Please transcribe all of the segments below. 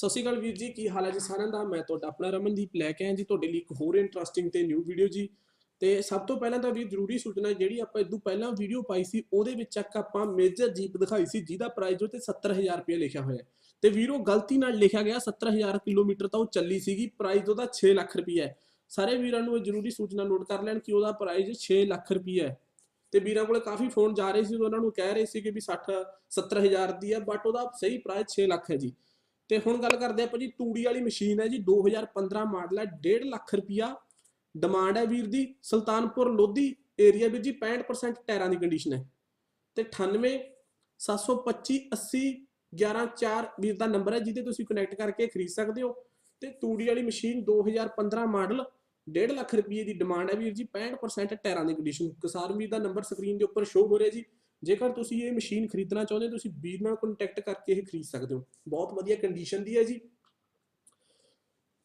ਸਤਿ ਸ਼੍ਰੀ ਅਕਾਲ ਵੀਰ ਜੀ, ਕੀ ਹਾਲ ਹੈ ਜੀ ਸਾਰਿਆਂ ਦਾ? ਮੈਂ ਤੁਹਾਡਾ ਆਪਣਾ ਰਮਨਦੀਪ ਲੈ ਕੇ ਆਇਆ ਜੀ, ਤੁਹਾਡੇ ਲਈ ਇੱਕ ਹੋਰ ਇੰਟਰਸਟਿੰਗ ਤੇ ਨਿਊ ਵੀਡੀਓ ਜੀ। ਤੇ ਸਭ ਤੋਂ ਪਹਿਲਾਂ ਤਾਂ ਵੀ ਜ਼ਰੂਰੀ ਸੂਚਨਾ ਜਿਹੜੀ ਆਪਾਂ ਇਦੋਂ ਪਹਿਲਾਂ ਵੀਡੀਓ ਪਾਈ ਸੀ, ਉਹਦੇ ਵਿੱਚ ਇੱਕ ਆਪਾਂ ਮੇਜਰ ਜੀਪ ਦਿਖਾਈ ਸੀ, ਜਿਹਦਾ ਪ੍ਰਾਈਸ ਉਹਤੇ 70000 ਰੁਪਏ ਲਿਖਿਆ ਹੋਇਆ ਤੇ ਵੀਰੋ, ਗਲਤੀ ਨਾਲ ਲਿਖਿਆ ਗਿਆ 70000 ਕਿਲੋਮੀਟਰ ਤਾਂ ਉਹ ਚੱਲੀ ਸੀਗੀ ਪ੍ਰਾਈਸ ਉਹਦਾ 6 ਲੱਖ ਰੁਪਏ ਹੈ। ਸਾਰੇ ਵੀਰਾਂ ਨੂੰ ਇਹ ਜ਼ਰੂਰੀ ਸੂਚਨਾ ਨੋਟ ਕਰ ਲੈਣ ਕਿ ਉਹਦਾ ਪ੍ਰਾਈਸ 6 ਲੱਖ ਰੁਪਏ ਹੈ। ਤੇ ਵੀਰਾਂ ਕੋਲੇ ਕਾਫੀ ਫੋਨ ਜਾ ਰਹੇ ਸੀ, ਉਹਨਾਂ ਨੂੰ ਕਹਿ ਰਹੇ ਸੀ ਕਿ ਵੀ 60 70000 ਦੀ ਹੈ ਬਟ ਉਹਦਾ ਸਹੀ ਪ੍ਰਾਈਸ 6 ਲੱਖ ਹੈ ਜੀ। ਤੇ ਹੁਣ ਗੱਲ ਕਰਦੇ ਆਪਾਂ ਜੀ ਤੂੜੀ ਵਾਲੀ ਮਸ਼ੀਨ ਹੈ ਜੀ 2015 ਮਾਡਲ ਹੈ 1.5 ਲੱਖ ਰੁਪਿਆ ਡਿਮਾਂਡ ਹੈ ਵੀਰ ਦੀ, ਸੁਲਤਾਨਪੁਰ ਲੋਧੀ ਏਰੀਆ ਵੀਰ ਜੀ 65% ਟਾਇਰਾਂ ਦੀ ਕੰਡੀਸ਼ਨ ਹੈ। ਤੇ 98 725 80 114 ਵੀਰ ਦਾ ਨੰਬਰ ਹੈ, ਜਿਹਦੇ ਤੁਸੀਂ ਕਨੈਕਟ ਕਰਕੇ ਖਰੀਦ ਸਕਦੇ ਹੋ। ਤੇ ਤੂੜੀ ਵਾਲੀ ਮਸ਼ੀਨ 2015 ਮਾਡਲ 1.5 ਲੱਖ ਰੁਪਏ ਦੀ ਡਿਮਾਂਡ ਹੈ ਵੀਰ ਜੀ 65% ਟਾਇਰਾਂ ਦੀ ਕੰਡੀਸ਼ਨ ਕਿਸਾਨ ਵੀਰ ਦਾ ਨੰਬਰ ਸਕਰੀਨ ਦੇ ਉੱਪਰ ਸ਼ੋ ਹੋ ਰਿਹਾ ਜੀ। ਜੇਕਰ ਤੁਸੀਂ ਇਹ ਮਸ਼ੀਨ ਖਰੀਦਣਾ ਚਾਹੁੰਦੇ ਹੋ ਤੁਸੀਂ ਵੀਰ ਨਾਲ ਕੰਟੈਕਟ ਕਰਕੇ ਇਹ ਖਰੀਦ ਸਕਦੇ ਹੋ। ਬਹੁਤ ਵਧੀਆ ਕੰਡੀਸ਼ਨ ਦੀ ਹੈ ਜੀ।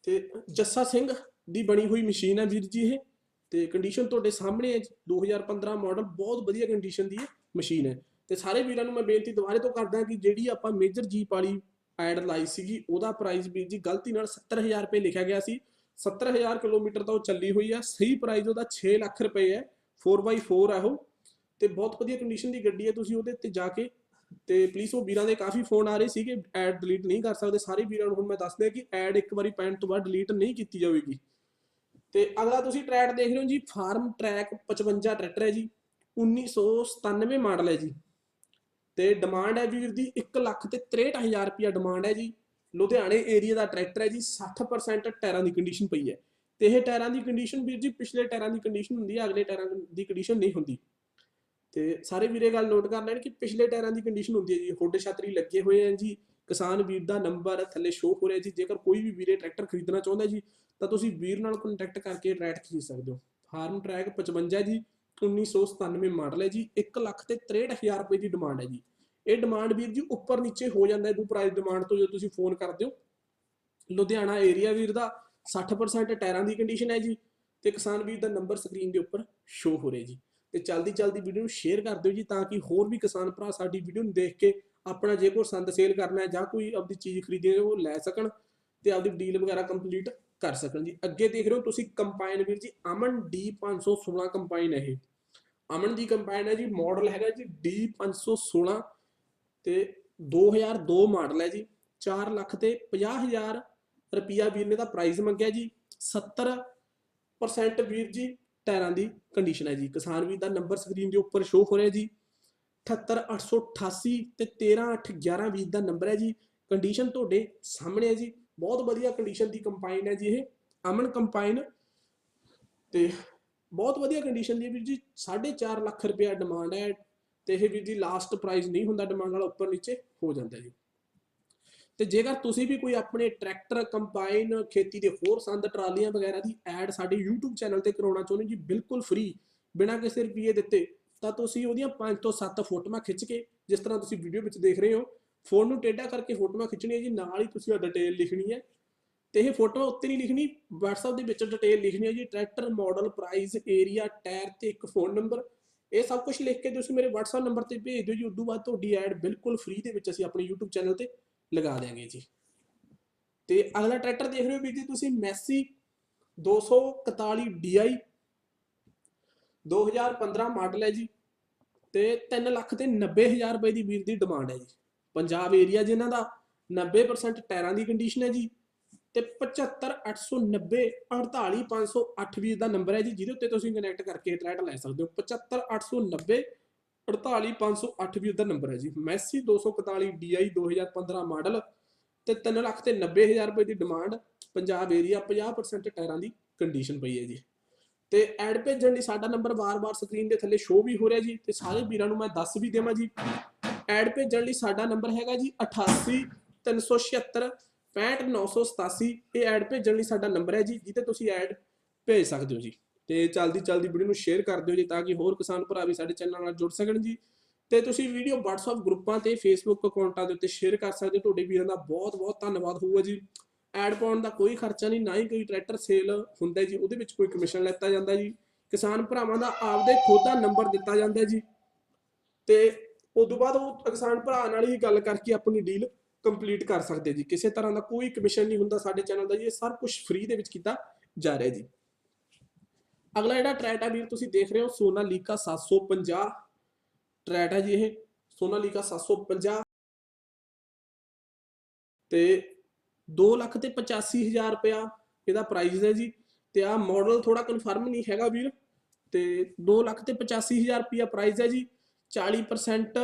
ਤੇ ਜੱਸਾ ਸਿੰਘ ਦੀ ਬਣੀ ਹੋਈ ਮਸ਼ੀਨ ਹੈ ਵੀਰ ਜੀ ਇਹ। ਤੇ ਕੰਡੀਸ਼ਨ ਤੁਹਾਡੇ ਸਾਹਮਣੇ ਹੈ ਜੀ, 2015 ਮਾਡਲ ਬਹੁਤ ਵਧੀਆ ਕੰਡੀਸ਼ਨ ਦੀ ਇਹ ਮਸ਼ੀਨ ਹੈ। ਤੇ ਸਾਰੇ ਵੀਰਾਂ ਨੂੰ ਮੈਂ ਬੇਨਤੀ ਦੁਬਾਰੇ ਤੋਂ ਕਰਦਾ ਕਿ ਜਿਹੜੀ ਆਪਾਂ ਮੇਜਰ ਜੀਪ ਵਾਲੀ ਐਡ ਲਾਈ ਸੀਗੀ ਉਹਦਾ ਪ੍ਰਾਈਸ ਵੀਰ ਜੀ ਗਲਤੀ ਨਾਲ 70000 ਰੁਪਏ ਲਿਖਿਆ ਗਿਆ ਸੀ। 70000 ਕਿਲੋਮੀਟਰ ਤਾਂ ਉਹ ਚੱਲੀ ਹੋਈ ਆ। ਸਹੀ ਪ੍ਰਾਈਸ ਉਹਦਾ 6 ਲੱਖ ਰੁਪਏ ਹੈ। 4x4 ਹੈ ਉਹ। ਤੇ ਬਹੁਤ ਵਧੀਆ ਕੰਡੀਸ਼ਨ ਦੀ ਗੱਡੀ ਹੈ, ਤੁਸੀਂ ਉਹਦੇ ਤੇ ਜਾ ਕੇ ਤੇ ਪਲੀਜ਼ ਉਹ ਵੀਰਾਂ ਦੇ ਕਾਫੀ ਫੋਨ ਆ ਰਹੇ ਸੀ ਕਿ ਐਡ ਡਿਲੀਟ ਨਹੀਂ ਕਰ ਸਕਦੇ, ਸਾਰੇ ਵੀਰਾਂ ਨੂੰ ਹੁਣ ਮੈਂ ਦੱਸ ਦਿਆਂ ਕਿ ਐਡ ਇੱਕ ਵਾਰੀ ਪੈਣ ਤੋਂ ਬਾਅਦ ਡਿਲੀਟ ਨਹੀਂ ਕੀਤੀ ਜਾਵੇਗੀ। ਤੇ ਅਗਲਾ ਤੁਸੀਂ ਟਰੈਕ ਦੇਖ ਰਹੇ ਹੋ ਜੀ ਫਾਰਮ ਟਰੈਕ 55 ਟਰੈਕਟਰ ਹੈ ਜੀ 1997 ਮਾਡਲ ਹੈ ਜੀ। ਤੇ ਡਿਮਾਂਡ ਹੈ ਵੀਰ ਦੀ 1 ਲੱਖ ਤੇ 63000 ਰੁਪਿਆ ਡਿਮਾਂਡ ਹੈ ਜੀ। ਲੁਧਿਆਣੇ ਏਰੀਆ ਦਾ ਟਰੈਕਟਰ ਹੈ ਜੀ 60% ਟਾਇਰਾਂ ਦੀ ਕੰਡੀਸ਼ਨ ਪਈ ਹੈ। ਤੇ ਇਹ ਟਾਇਰਾਂ ਦੀ ਕੰਡੀਸ਼ਨ ਵੀਰ ਜੀ, ਪਿਛਲੇ ਟਾਇਰਾਂ ਦੀ ਕੰਡੀਸ਼ਨ ਹੁੰਦੀ ਹੈ, ਅਗਲੇ ਟਾਇਰਾਂ ਦੀ ਕੰਡੀਸ਼ਨ ਨਹੀਂ ਹੁੰਦੀ। ਤੇ ਸਾਰੇ ਵੀਰੇ ਗੱਲ ਨੋਟ ਕਰ ਲੈਣ ਕਿ ਪਿਛਲੇ ਟਾਇਰਾਂ ਦੀ ਕੰਡੀਸ਼ਨ ਹੁੰਦੀ ਹੈ ਜੀ। ਹੁੱਡ ਛਤਰੀ ਲੱਗੇ ਹੋਏ ਆ ਜੀ। ਕਿਸਾਨ ਵੀਰ ਦਾ ਨੰਬਰ ਥੱਲੇ ਸ਼ੋਅ ਹੋ ਰਿਹਾ ਜੀ। ਜੇਕਰ ਕੋਈ ਵੀ ਵੀਰੇ ਟਰੈਕਟਰ ਖਰੀਦਣਾ ਚਾਹੁੰਦਾ ਜੀ, ਤਾਂ ਤੁਸੀਂ ਵੀਰ ਨਾਲ ਕੰਟੈਕਟ ਕਰਕੇ ਟਰੈਕਟਰ ਖਰੀਦ ਸਕਦੇ ਹੋ। ਫਾਰਮ ਟਰੈਕ 55 ਜੀ 1997 ਮਾਡਲ ਹੈ ਜੀ। 1 ਲੱਖ ਤੇ 63000 ਰੁਪਏ ਦੀ ਡਿਮਾਂਡ ਹੈ ਜੀ। ਇਹ ਡਿਮਾਂਡ ਵੀਰ ਜੀ ਉੱਪਰ ਨੀਚੇ ਹੋ ਜਾਂਦਾ ਹੈ। ਦੂ ਪ੍ਰਾਈਸ ਡਿਮਾਂਡ ਤੋਂ ਜਦੋਂ ਤੁਸੀਂ ਫੋਨ ਕਰਦੇ ਹੋ। ਲੁਧਿਆਣਾ ਏਰੀਆ ਵੀਰ ਦਾ 60% ਟਾਇਰਾਂ ਦੀ ਕੰਡੀਸ਼ਨ ਹੈ ਜੀ। ਤੇ ਕਿਸਾਨ ਵੀਰ ਦਾ ਨੰਬਰ ਸਕਰੀਨ ਦੇ ਉੱਪਰ ਸ਼ੋ ਹੋ ਰਿਹਾ ਜੀ। ਤੇ ਚਲਦੀ ਚਲਦੀ ਵੀਡੀਓ ਨੂੰ ਸ਼ੇਅਰ ਕਰ ਦਿਓ ਜੀ ਤਾਂ ਕਿ ਹੋਰ ਵੀ ਕਿਸਾਨ ਭਰਾ ਸਾਡੀ ਵੀਡੀਓ ਨੂੰ ਦੇਖ ਕੇ ਆਪਣਾ ਜੇ ਕੋਈ ਸੰਦ ਸੇਲ ਕਰਨਾ ਹੈ ਜਾਂ ਕੋਈ ਆਪਦੀ ਚੀਜ਼ ਖਰੀਦਣੀ ਹੈ ਉਹ ਲੈ ਸਕਣ ਤੇ ਆਪਦੀ ਡੀਲ ਵਗੈਰਾ ਕੰਪਲੀਟ ਕਰ ਸਕਣ ਜੀ। ਅੱਗੇ ਦੇਖ ਰਹੇ ਹੋ ਤੁਸੀਂ ਕੰਪਾਈਨ ਵੀਰ ਜੀ, ਅਮਨ D516 ਕੰਪਾਈਨ ਹੈ ਇਹ। ਅਮਨ ਦੀ ਕੰਪਾਈਨ ਹੈ ਜੀ ਮਾਡਲ ਹੈਗਾ ਜੀ D516 ਤੇ 2002 ਮਾਡਲ ਹੈ ਜੀ। 4 ਲੱਖ ਤੇ 50000 ਰੁਪਿਆ ਵੀਰ ਨੇ ਦਾ ਪ੍ਰਾਈਸ ਮੰਗਿਆ ਜੀ। 70% ਵੀਰ ਜੀ ਟਾਇਰਾਂ ਦੀ ਕੰਡੀਸ਼ਨ ਹੈ ਜੀ। ਕਿਸਾਨ ਵੀਰ ਦਾ ਨੰਬਰ ਸਕਰੀਨ ਦੇ ਉੱਪਰ ਸ਼ੋ ਹੋ ਰਿਹਾ ਜੀ। 78888 ਤੇ 13811 ਵੀਰ ਦਾ ਨੰਬਰ ਹੈ ਜੀ। ਕੰਡੀਸ਼ਨ ਤੁਹਾਡੇ ਸਾਹਮਣੇ ਹੈ ਜੀ। ਬਹੁਤ ਵਧੀਆ ਕੰਡੀਸ਼ਨ ਦੀ ਕੰਪਾਈਨ ਹੈ ਜੀ ਇਹ। ਅਮਨ ਕੰਪਾਈਨ ਤੇ ਬਹੁਤ ਵਧੀਆ ਕੰਡੀਸ਼ਨ ਦੀ ਵੀਰ ਜੀ। 4.5 ਲੱਖ ਰੁਪਏ ਡਿਮਾਂਡ ਹੈ ਤੇ ਇਹ ਵੀਰ ਜੀ ਲਾਸਟ ਪ੍ਰਾਈਸ ਨਹੀਂ ਹੁੰਦਾ ਡਿਮਾਂਡ ਵਾਲਾ ਉੱਪਰ ਨੀਚੇ ਹੋ ਜਾਂਦਾ ਜੀ। ਤੇ ਜੇਕਰ ਤੁਸੀਂ ਵੀ ਕੋਈ ਆਪਣੇ ਟਰੈਕਟਰ, ਕੰਬਾਈਨ, ਖੇਤੀ ਦੇ ਹੋਰ ਸੰਦ, ਟਰਾਲੀਆਂ ਵਗੈਰਾ ਦੀ ਐਡ ਸਾਡੇ YouTube ਚੈਨਲ ਤੇ ਕਰਾਉਣਾ ਚਾਹੁੰਦੇ ਹੋ ਜੀ, ਬਿਲਕੁਲ ਫ੍ਰੀ ਬਿਨਾਂ ਕਿਸੇ ਰੁਪਏ ਦਿੱਤੇ, ਤਾਂ ਤੁਸੀਂ ਉਹਦੀਆਂ 5 ਤੋਂ 7 ਫੋਟੋਆਂ ਖਿੱਚ ਕੇ ਜਿਸ ਤਰ੍ਹਾਂ ਤੁਸੀਂ ਵੀਡੀਓ ਵਿੱਚ ਦੇਖ ਰਹੇ ਹੋ ਫੋਨ ਨੂੰ ਟੇਢਾ ਕਰਕੇ ਫੋਟੋਆਂ ਖਿੱਚਣੀਆਂ ਜੀ, ਨਾਲ ਹੀ ਤੁਸੀਂ ਉਹ ਡਿਟੇਲ ਲਿਖਣੀ ਹੈ, ਤੇ ਇਹ ਫੋਟੋਆਂ ਉੱਤੇ ਨਹੀਂ ਲਿਖਣੀ, WhatsApp ਦੇ ਵਿੱਚ ਡਿਟੇਲ ਲਿਖਣੀ ਹੈ ਜੀ tractor model price area tyre ਤੇ ਇੱਕ ਫੋਨ ਨੰਬਰ ਇਹ ਸਭ ਕੁਝ ਲਿਖ ਕੇ ਤੁਸੀਂ ਮੇਰੇ WhatsApp ਨੰਬਰ ਤੇ ਭੇਜ ਦਿਓ ਜੀ ਉਦੋਂ ਬਾਅਦ ਤੁਹਾਡੀ ਐਡ ਬਿਲਕੁਲ ਫ੍ਰੀ ਦੇ ਵਿੱਚ ਅਸੀਂ ਆਪਣੇ YouTube ਚੈਨਲ ਤੇ ਲਗਾ ਦਿਆਂਗੇ ਜੀ। ਤੇ ਅਗਲਾ ਟਰੈਕਟਰ ਦੇਖ ਰਹੇ ਹੋ ਵੀਰ ਜੀ ਤੁਸੀਂ ਮੈਸੀ 241 DI 2015 ਮਾਡਲ ਹੈ ਜੀ ਤੇ 3 ਲੱਖ ਤੇ 90000 ਰੁਪਏ ਦੀ ਵੀਰ ਦੀ ਡਿਮਾਂਡ ਹੈ ਜੀ। ਪੰਜਾਬ ਏਰੀਆ ਜਿਨ੍ਹਾਂ ਦਾ 90% ਟਾਇਰਾਂ ਦੀ ਕੰਡੀਸ਼ਨ ਹੈ ਜੀ ਤੇ 75890 48508 ਵੀਰ ਦਾ ਨੰਬਰ ਹੈ ਜੀ, ਜਿਹਦੇ ਉੱਤੇ ਤੁਸੀਂ ਕਨੈਕਟ ਕਰਕੇ ਟਰੈਕਟਰ ਲੈ ਸਕਦੇ ਹੋ। 75890 48508 ਵੀ ਉਹਦਾ ਨੰਬਰ ਹੈ ਜੀ। ਮੈਸੀ 241 DI 2015 ਮਾਡਲ ਤੇ 3 ਲੱਖ ਤੇ 90000 ਰੁਪਏ ਦੀ ਡਿਮਾਂਡ ਪੰਜਾਬ ਏਰੀਆ 50% ਟਾਇਰਾਂ ਦੀ ਕੰਡੀਸ਼ਨ ਪਈ ਹੈ ਜੀ। ਤੇ ਐਡ ਭੇਜਣ ਲਈ ਸਾਡਾ ਨੰਬਰ ਵਾਰ-ਵਾਰ ਸਕਰੀਨ ਦੇ ਥੱਲੇ ਸ਼ੋ ਵੀ ਹੋ ਰਿਹਾ ਜੀ ਤੇ ਸਾਰੇ ਵੀਰਾਂ ਨੂੰ ਮੈਂ ਦੱਸ ਵੀ ਦੇਵਾਂ ਜੀ। ਐਡ ਭੇਜਣ ਲਈ ਸਾਡਾ ਨੰਬਰ ਹੈਗਾ ਜੀ 88 376 65987 ਇਹ ਐਡ ਭੇਜਣ ਲਈ ਸਾਡਾ ਨੰਬਰ ਹੈ ਜੀ ਜਿੱਤੇ ਤੁਸੀਂ ਐਡ ਭੇਜ ਸਕਦੇ ਹੋ ਜੀ। ਤੇ ਚਲਦੀ ਚਲਦੀ ਵੀਡੀਓ ਨੂੰ ਸ਼ੇਅਰ ਕਰ ਦਿਓ ਜੀ ਤਾਂ ਕਿ ਹੋਰ ਕਿਸਾਨ ਭਰਾ ਵੀ ਸਾਡੇ ਚੈਨਲ ਨਾਲ ਜੁੜ ਸਕਣ ਜੀ। ਤੇ ਤੁਸੀਂ ਵੀਡੀਓ WhatsApp ਗਰੁੱਪਾਂ ਤੇ Facebook ਅਕਾਊਂਟਾਂ ਦੇ ਉੱਤੇ ਸ਼ੇਅਰ ਕਰ ਸਕਦੇ ਹੋ। ਤੁਹਾਡੇ ਵੀਰਾਂ ਦਾ ਬਹੁਤ ਬਹੁਤ ਧੰਨਵਾਦ ਹੋਊਗਾ ਜੀ। ਐਡ ਪਾਉਣ ਦਾ ਕੋਈ ਖਰਚਾ ਨਹੀਂ, ਨਾ ਹੀ ਕੋਈ ਟਰੈਕਟਰ ਸੇਲ ਹੁੰਦਾ ਜੀ, ਉਹਦੇ ਵਿੱਚ ਕੋਈ ਕਮਿਸ਼ਨ ਲੈਤਾ ਜਾਂਦਾ ਜੀ। ਕਿਸਾਨ ਭਰਾਵਾਂ ਦਾ ਆਪਦੇ ਖੁਦ ਦਾ ਨੰਬਰ ਦਿੱਤਾ ਜਾਂਦਾ ਜੀ। ਤੇ ਉਸ ਤੋਂ ਬਾਅਦ ਉਹ ਕਿਸਾਨ ਭਰਾ ਨਾਲ ਹੀ ਗੱਲ ਕਰਕੇ ਆਪਣੀ ਡੀਲ ਕੰਪਲੀਟ ਕਰ ਸਕਦੇ ਜੀ। ਕਿਸੇ ਤਰ੍ਹਾਂ ਦਾ ਕੋਈ ਕਮਿਸ਼ਨ ਨਹੀਂ ਹੁੰਦਾ ਸਾਡੇ ਚੈਨਲ ਦਾ ਜੀ। ਇਹ ਸਭ ਕੁਝ ਫ੍ਰੀ ਦੇ ਵਿੱਚ ਕੀਤਾ ਜਾ ਰਿਹਾ ਜੀ। ਅਗਲਾ ਜਿਹੜਾ ਟਰੈਟ ਹੈ ਵੀਰ, ਤੁਸੀਂ ਦੇਖ ਰਹੇ ਹੋ ਸੋਨਾਲੀਕਾ 750 ਟਰੈਟ ਹੈ ਜੀ ਇਹ, ਸੋਨਾਲੀਕਾ 750 ਤੇ 2 ਲੱਖ ਤੇ 85000 ਰੁਪਇਆ ਇਹਦਾ ਪ੍ਰਾਈਸ ਹੈ ਜੀ। ਤੇ ਆ ਮਾਡਲ ਥੋੜਾ ਕਨਫਰਮ ਨਹੀਂ ਹੈਗਾ ਵੀਰ। ਤੇ 2 ਲੱਖ ਤੇ 85000 ਰੁਪਇਆ ਪ੍ਰਾਈਸ ਹੈ ਜੀ। 40%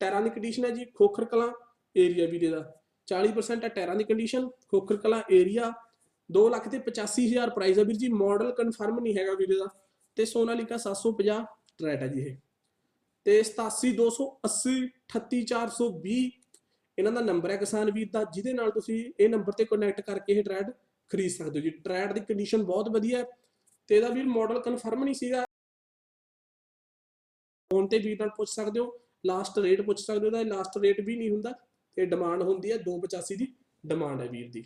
ਟਾਇਰਾਂ ਦੀ ਕੰਡੀਸ਼ਨ ਹੈ ਜੀ, ਖੋਖਰ ਕਲਾਂ ਏਰੀਆ ਵੀਰ ਇਹਦਾ 40% ਹੈ ਟਾਇਰਾਂ ਦੀ ਕੰਡੀਸ਼ਨ ਖੋਖਰ ਕਲਾਂ ਏਰੀਆ 2 ਲੱਖ ਤੇ 85000 ਪ੍ਰਾਈਸ ਹੈ ਵੀਰ ਜੀ ਮਾਡਲ ਕਨਫਰਮ ਨਹੀਂ ਹੈਗਾ ਵੀਰ ਇਹਦਾ ਤੇ ਸੋਨਾਲੀਕਾ 750 ਟਰੈਟ ਹੈ ਜੀ ਇਹ। ਤੇ 87280 38420 ਇਹਨਾਂ ਦਾ ਨੰਬਰ ਹੈ ਕਿਸਾਨ ਵੀਰ ਦਾ, ਜਿਹਦੇ ਨਾਲ ਤੁਸੀਂ ਇਹ ਨੰਬਰ ਤੇ ਕਨੈਕਟ ਕਰਕੇ ਇਹ ਟਰੈਡ ਖਰੀਦ ਸਕਦੇ ਹੋ ਜੀ। ਟਰੈਡ ਦੀ ਕੰਡੀਸ਼ਨ ਬਹੁਤ ਵਧੀਆ ਹੈ। ਤੇ ਇਹਦਾ ਵੀਰ ਮਾਡਲ ਕਨਫਰਮ ਨਹੀਂ ਸੀਗਾ। ਫੋਨ ਤੇ ਵੀਰ ਨਾਲ ਪੁੱਛ ਸਕਦੇ ਹੋ। ਲਾਸਟ ਰੇਟ ਪੁੱਛ ਸਕਦੇ ਹੋ, ਇਹਦਾ ਲਾਸਟ ਰੇਟ ਵੀ ਨਹੀਂ ਹੁੰਦਾ। ਤੇ ਡਿਮਾਂਡ ਹੁੰਦੀ ਹੈ 285 ਦੀ ਡਿਮਾਂਡ ਹੈ ਵੀਰ ਦੀ।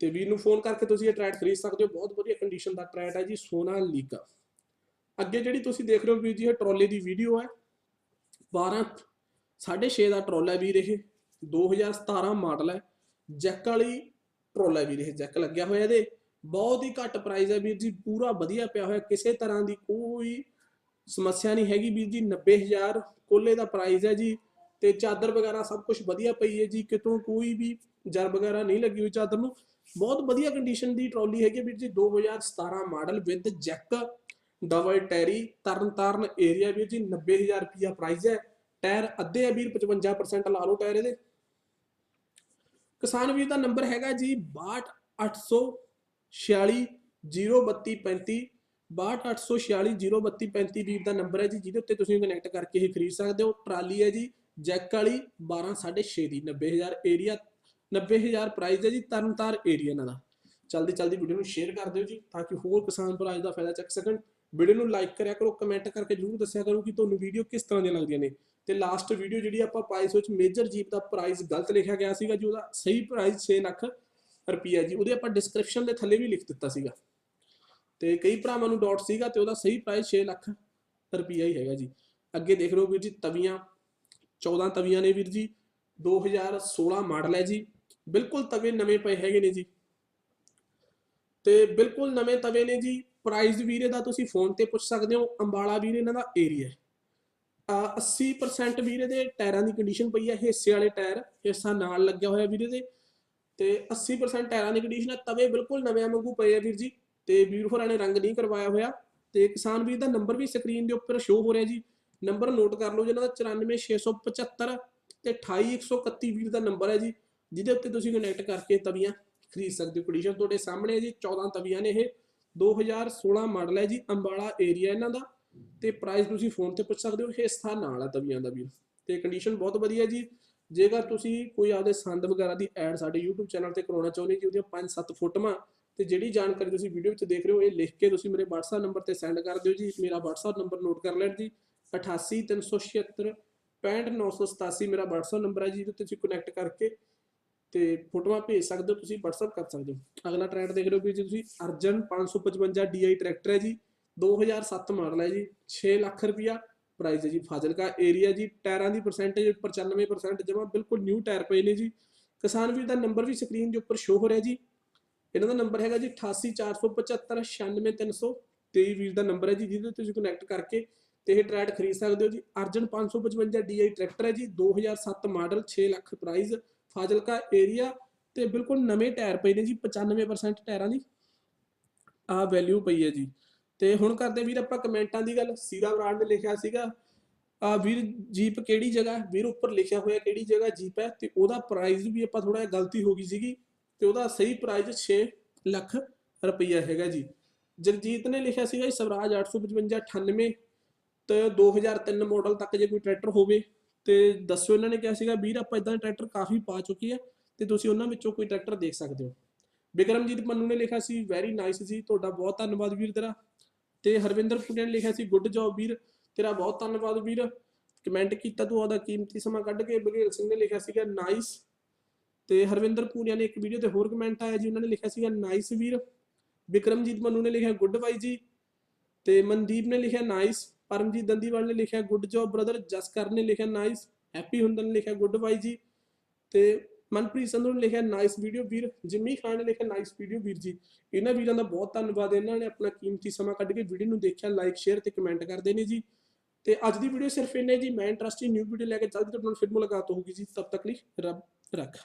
ਤੇ ਵੀਰ ਨੂੰ ਫੋਨ ਕਰਕੇ ਤੁਸੀਂ ਇਹ ਟਰੈਟ ਖਰੀਦ ਸਕਦੇ ਹੋ। ਬਹੁਤ ਵਧੀਆ ਕੰਡੀਸ਼ਨ ਦਾ ਟਰੈਟ ਹੈ ਜੀ, ਸੋਨਾ ਲੀਕਾ। ਅੱਗੇ ਜਿਹੜੀ ਤੁਸੀਂ ਦੇਖ ਰਹੇ ਹੋ ਵੀਰ ਜੀ, ਇਹ ਟਰਾਲੇ ਦੀ ਵੀਡੀਓ ਹੈ। 12 6.5 ਦਾ ਟਰਾਲਾ ਵੀਰ ਇਹ। 2017 ਮਾਡਲ ਹੈ। ਜੈਕ ਵਾਲੀ ਟਰਾਲਾ ਵੀਰ ਇਹ, ਜੈਕ ਲੱਗਿਆ ਹੋਇਆ ਇਹਦੇ। ਬਹੁਤ ਹੀ ਘੱਟ ਪ੍ਰਾਈਸ ਹੈ ਵੀਰ ਜੀ, ਪੂਰਾ ਵਧੀਆ ਪਿਆ ਹੋਇਆ। ਕਿਸੇ ਤਰ੍ਹਾਂ ਦੀ ਕੋਈ ਸਮੱਸਿਆ ਨਹੀਂ ਹੈਗੀ ਵੀਰ ਜੀ। 90000 ਕੋਲੇ ਦਾ ਪ੍ਰਾਈਸ ਹੈ ਜੀ। ਤੇ ਚਾਦਰ ਵਗੈਰਾ ਸਭ ਕੁਝ ਵਧੀਆ ਪਈ ਹੈ ਜੀ। ਕਿਤੋਂ ਕੋਈ ਵੀ ਜਰ ਵਗੈਰਾ ਨਹੀਂ ਲੱਗੀ ਹੋਈ ਚਾਦਰ ਨੂੰ। ਬਹੁਤ ਵਧੀਆ ਕੰਡੀਸ਼ਨ ਦੀ ਟਰਾਲੀ ਹੈਗੀ ਵੀਰ ਜੀ 2017 model with jack double tyre Tarn Taran area ਵੀਰ ਜੀ 90000 ਰੁਪਿਆ ਪ੍ਰਾਈਸ ਹੈ। ਟਾਇਰ ਅੱਧੇ ਆ ਵੀਰ 55% ਲਾ ਲਓ ਟਾਇਰ ਇਹਦੇ। ਕਿਸਾਨ ਵੀਰ ਦਾ ਨੰਬਰ ਹੈਗਾ ਜੀ 62846 03235 62846 ਵੀਰ ਦਾ ਨੰਬਰ ਹੈ ਜੀ, ਜਿਹਦੇ ਉੱਤੇ ਤੁਸੀਂ ਕਨੈਕਟ ਕਰਕੇ ਇਹ ਖਰੀਦ ਸਕਦੇ ਹੋ। ਟਰਾਲੀ ਹੈ ਜੀ ਜੈਕ ਵਾਲੀ 12 6.5 ਦੀ 90000 ਏਰੀਆ 90000 ਪ੍ਰਾਈਸ ਹੈ ਜੀ ਤਰਨਤਾਰ ਏਰੀਆ ਇਹਨਾਂ ਦਾ। ਜਲਦੀ ਜਲਦੀ ਵੀਡੀਓ ਨੂੰ ਸ਼ੇਅਰ ਕਰ ਦਿਓ ਜੀ, ਤਾਂ ਕਿ ਹੋਰ ਕਿਸਾਨ ਭਰਾ ਇਸ ਦਾ ਫਾਇਦਾ ਚੱਕ ਸਕਣ। ਵੀਡੀਓ ਨੂੰ ਲਾਈਕ ਕਰਿਆ ਕਰੋ ਕਮੈਂਟ ਕਰਕੇ ਜਰੂਰ ਦੱਸਿਆ ਕਰੋ ਕਿ ਤੁਹਾਨੂੰ ਵੀਡੀਓ ਕਿਸ ਤਰ੍ਹਾਂ ਦੀਆਂ ਲੱਗਦੀਆਂ ਨੇ। ਤੇ ਲਾਸਟ ਵੀਡੀਓ ਜਿਹੜੀ ਆਪਾਂ ਪਾਈ ਸੋਚ ਮੇਜਰ ਜੀਪ ਦਾ ਪ੍ਰਾਈਸ ਗਲਤ ਲਿਖਿਆ ਗਿਆ ਸੀਗਾ ਜੀ, ਉਹਦਾ ਸਹੀ ਪ੍ਰਾਈਸ 6 ਲੱਖ ਰੁਪਈਆ ਜੀ, ਉਹਦੇ ਆਪਾਂ ਡਿਸਕ੍ਰਿਪਸ਼ਨ ਦੇ ਥੱਲੇ ਵੀ ਲਿਖ ਦਿੱਤਾ ਸੀਗਾ। ਤੇ ਕਈ ਭਰਾਵਾਂ ਨੂੰ ਡਾਊਟ ਸੀਗਾ ਤੇ ਉਹਦਾ ਸਹੀ ਪ੍ਰਾਈਸ 6 ਲੱਖ ਰੁਪਈਆ ਹੀ ਹੈਗਾ ਜੀ। ਅੱਗੇ ਦੇਖ ਲਓ ਵੀਰ ਜੀ, ਤਵੀਆਂ 14 ਤਵੀਆਂ ਨੇ ਵੀਰ ਜੀ 2016 ਮਾਡਲ ਹੈ ਜੀ। ਬਿਲਕੁਲ ਤਵੇ ਨਵੇਂ ਪਏ ਹੈਗੇ ਨੇ ਜੀ। ਤੇ ਬਿਲਕੁਲ ਨਵੇਂ ਤਵੇ ਨੇ ਜੀ। ਪ੍ਰਾਈਸ ਵੀਰੇ ਦਾ ਤੁਸੀਂ ਫੋਨ ਤੇ ਪੁੱਛ ਸਕਦੇ ਹੋ, ਅੰਬਾਲਾ ਵੀਰੇ ਇਹਨਾਂ ਦਾ ਏਰੀਆ ਆ 80% ਵੀਰੇ ਦੇ ਟਾਇਰਾਂ ਦੀ ਕੰਡੀਸ਼ਨ ਪਈ ਹੈ, ਹਿੱਸੇ ਵਾਲੇ ਟਾਇਰ, ਹਿੱਸਾ ਨਾਲ ਲੱਗਿਆ ਹੋਇਆ ਵੀਰੇ ਦੇ। ਤੇ 80% ਟਾਇਰਾਂ ਦੀ ਕੰਡੀਸ਼ਨ ਹੈ, ਤਵੇ ਬਿਲਕੁਲ ਨਵੇਂ ਵਾਂਗੂ ਪਏ ਆ ਵੀਰ ਜੀ। ਤੇ ਵੀਰ ਹੋਰਾਂ ਨੇ ਰੰਗ ਨਹੀਂ ਕਰਵਾਇਆ ਹੋਇਆ। ਤੇ ਕਿਸਾਨ ਵੀਰ ਦਾ ਨੰਬਰ ਵੀ ਸਕਰੀਨ ਦੇ ਉੱਪਰ ਸ਼ੋ ਹੋ ਰਿਹਾ ਜੀ। ਨੰਬਰ ਨੋਟ ਕਰ ਲਓ ਜਿਹਨਾਂ ਦਾ 94675 ਤੇ 28131 ਵੀਰ ਦਾ ਨੰਬਰ ਹੈ ਜੀ। ਜਿਹਦੇ ਉੱਤੇ ਤੁਸੀਂ ਕਨੈਕਟ ਕਰਕੇ ਤਵੀਆਂ ਖਰੀਦ ਸਕਦੇ ਹੋ। ਕੰਡੀਸ਼ਨ ਤੁਹਾਡੇ ਸਾਹਮਣੇ ਹੈ ਜੀ 14 ਤਵੀਆਂ ਨੇ ਇਹ। 2016 ਮਾਡਲ ਹੈ ਜੀ, ਅੰਬਾਲਾ ਏਰੀਆ ਇਹਨਾਂ ਦਾ। ਤੇ ਪ੍ਰਾਈਸ ਤੁਸੀਂ ਫੋਨ ਤੇ ਪੁੱਛ ਸਕਦੇ ਹੋ, ਇਹ ਹਿੱਸਾ ਨਾਲ ਆ ਤਵੀਆਂ ਦਾ ਵੀ। ਤੇ ਕੰਡੀਸ਼ਨ ਬਹੁਤ ਵਧੀਆ ਜੀ। ਜੇਕਰ ਤੁਸੀਂ ਕੋਈ ਆਪਦੇ ਸੰਦ ਵਗੈਰਾ ਦੀ ਐਡ ਸਾਡੇ YouTube ਚੈਨਲ ਤੇ ਕਰਾਉਣਾ ਚਾਹੁੰਦੇ ਜੀ, ਉਹਦੀਆਂ 5-7 ਫੋਟੋਆਂ, ਤੇ ਜਿਹੜੀ ਜਾਣਕਾਰੀ ਤੁਸੀਂ ਵੀਡੀਓ ਵਿੱਚ ਦੇਖ ਰਹੇ ਹੋ, ਇਹ ਲਿਖ ਕੇ ਤੁਸੀਂ ਮੇਰੇ WhatsApp ਨੰਬਰ ਤੇ ਸੈਂਡ ਕਰ ਦਿਓ ਜੀ। ਮੇਰਾ WhatsApp ਨੰਬਰ ਨੋਟ ਕਰ ਲੈਣ ਜੀ। 88376 65987 ਮੇਰਾ WhatsApp ਨੰਬਰ ਹੈ ਜੀ, ਜਿਹਦੇ ਤੇ ਤੁਸੀਂ ਕਨੈਕਟ ਕਰਕੇ ਤੇ ਫੋਟੋਆਂ ਭੇਜ ਸਕਦੇ ਹੋ, ਤੁਸੀਂ WhatsApp ਕਰ ਸਕਦੇ ਹੋ। ਅਗਲਾ ਟਰੈਕਟਰ ਦੇਖ ਰਹੇ ਹੋ ਵੀ ਜੀ ਤੁਸੀਂ, ਅਰਜਨ 555 DI ਟਰੈਕਟਰ ਹੈ ਜੀ 2007 ਮਾਡਲ ਹੈ ਜੀ 6 ਲੱਖ ਰੁਪਿਆ ਪ੍ਰਾਈਸ ਹੈ ਜੀ, ਫਾਜ਼ਿਲਕਾ ਏਰੀਆ ਜੀ, ਟਾਇਰਾਂ ਦੀ ਪਰਸੈਂਟੇਜ 95% ਜਮਾ ਬਿਲਕੁਲ ਨਿਊ ਟਾਇਰ ਪਏ ਨੇ ਜੀ। ਕਿਸਾਨ ਵੀਰ ਦਾ ਨੰਬਰ ਵੀ ਸਕਰੀਨ ਦੇ ਉੱਪਰ ਸ਼ੋ ਹੋ ਰਿਹਾ ਜੀ। ਇਹਨਾਂ ਦਾ ਨੰਬਰ ਹੈਗਾ ਜੀ 8847596323 ਵੀਰ ਦਾ ਨੰਬਰ ਹੈ ਜੀ, ਜਿਹਦੇ ਤੁਸੀਂ ਕਨੈਕਟ ਕਰਕੇ ਤੇ ਇਹ ਟਰੈਡ ਖਰੀਦ ਸਕਦੇ ਹੋ ਜੀ। ਅਰਜਨ 555 DI ਟਰੈਕਟਰ ਹੈ ਜੀ 2007 model 6 lakh price Fazilka area ਤੇ ਬਿਲਕੁਲ ਨਵੇਂ ਟਾਇਰ ਪਏ ਨੇ ਜੀ 95% ਟਾਇਰਾਂ ਦੀ ਆ ਵੈਲਿਊ ਪਈ ਹੈ ਜੀ। ਤੇ ਹੁਣ ਕਰਦੇ ਵੀਰ ਆਪਾਂ ਕਮੈਂਟਾਂ ਦੀ ਗੱਲ, ਸੀਰਾ ਬਰਾੜ ਨੇ ਲਿਖਿਆ ਸੀਗਾ, ਆ ਵੀਰ ਜੀਪ ਕਿਹੜੀ ਜਗ੍ਹਾ ਵੀਰ ਉੱਪਰ ਲਿਖਿਆ ਹੋਇਆ ਕਿਹੜੀ ਜਗ੍ਹਾ ਜੀਪ ਹੈ? ਤੇ ਉਹਦਾ ਪ੍ਰਾਈਸ ਵੀ ਆਪਾਂ ਥੋੜਾ ਜਿਹਾ ਗਲਤੀ ਹੋ ਗਈ ਸੀਗੀ, ਤੇ ਉਹਦਾ ਸਹੀ ਪ੍ਰਾਈਸ 6 ਲੱਖ ਰੁਪਈਆ ਹੈਗਾ ਜੀ। ਜਗਜੀਤ ਨੇ ਲਿਖਿਆ ਸੀਗਾ ਜੀ, ਸਵਰਾਜ 855 98 ਤੇ 2003 ਮਾਡਲ ਤੱਕ ਜੇ ਕੋਈ ਟਰੈਕਟਰ ਹੋਵੇ ਤੇ ਦੱਸੋ ਇਹਨਾਂ ਨੇ ਕਿਹਾ ਸੀਗਾ, ਵੀਰ, ਆਪਾਂ ਇਦਾਂ ਦੇ ਟਰੈਕਟਰ ਕਾਫੀ ਪਾ ਚੁੱਕੀ ਹੈ ਤੇ ਤੁਸੀਂ ਉਹਨਾਂ ਵਿੱਚੋਂ ਕੋਈ ਟਰੈਕਟਰ ਦੇਖ ਸਕਦੇ ਹੋ। ਬਿਕਰਮਜੀਤ ਮੰਨੂ ਨੇ ਲਿਖਿਆ ਸੀ ਵੈਰੀ ਨਾਈਸ ਜੀ, ਤੁਹਾਡਾ ਬਹੁਤ ਧੰਨਵਾਦ ਵੀਰ ਤੇਰਾ। ਤੇ ਹਰਵਿੰਦਰ ਪੁੰਨੇ ਨੇ ਲਿਖਿਆ ਸੀ ਗੁੱਡ ਜੌਬ ਵੀਰ, ਤੇਰਾ ਬਹੁਤ ਧੰਨਵਾਦ ਵੀਰ। ਕਮੈਂਟ ਕੀਤਾ ਤੂੰ ਉਹਦਾ ਕੀਮਤੀ ਸਮਾਂ ਕੱਢ ਕੇ, ਬਘੇਲ ਸਿੰਘ ਨੇ ਲਿਖਿਆ ਸੀਗਾ ਨਾਈਸ ਤੇ ਹਰਵਿੰਦਰ ਪੂਰੀਆ ਨੇ ਇੱਕ ਵੀਡੀਓ ਤੇ ਹੋਰ ਕਮੈਂਟ ਆਇਆ ਜੀ, ਉਹਨਾਂ ਨੇ ਲਿਖਿਆ ਸੀਗਾ ਨਾਈਸ ਵੀਰ। ਵਿਕਰਮਜੀਤ ਮਨੂ ਨੇ ਲਿਖਿਆ ਗੁੱਡ ਬਾਈ ਜੀ। ਤੇ ਮਨਦੀਪ ਨੇ ਲਿਖਿਆ ਨਾਈਸ ਪਰਮਜੀਤ ਦੰਦੀਵਾਲ ਨੇ ਲਿਖਿਆ ਗੁੱਡ ਜੋਬ ਬ੍ਰਦਰ ਜਸਕਰ ਨੇ ਲਿਖਿਆ ਨਾਈਸ ਹੈਪੀ ਹੁੰਦਨ ਨੇ ਲਿਖਿਆ ਗੁੱਡ ਬਾਈ ਜੀ. ਤੇ ਮਨਪ੍ਰੀਤ ਸੰਧੂ ਨੇ ਲਿਖਿਆ ਨਾਈਸ ਵੀਡੀਓ ਵੀਰ. ਜਿੰਮੀ ਖਾਨ ਨੇ ਲਿਖਿਆ ਨਾਈਸ ਵੀਡੀਓ ਵੀਰ ਜੀ. ਇਹਨਾਂ ਵੀਰਾਂ ਦਾ ਬਹੁਤ ਧੰਨਵਾਦ। ਇਹਨਾਂ ਨੇ ਆਪਣਾ ਕੀਮਤੀ ਸਮਾਂ ਕੱਢ ਕੇ ਵੀਡੀਓ ਨੂੰ ਦੇਖਿਆ ਲਾਈਕ ਸ਼ੇਅਰ ਤੇ ਕਮੈਂਟ ਕਰਦੇ ਨੇ ਜੀ। ਤੇ ਅੱਜ ਦੀ ਵੀਡੀਓ ਸਿਰਫ ਇੰਨੇ ਜੀ। ਮੈਂ ਇੰਟਰਸਟਿੰਗ ਨਿਊ ਵੀਡੀਓ ਲੈ ਕੇ ਜਲਦੀ ਤੁਹਾਡੇ ਨਾਲ ਫਿਰ ਮੁਲਾਕਾਤ ਹੋਊਗੀ ਜੀ। ਤਬ ਤੱਕ ਲਈ ਰੱਬ ਰੱਖ।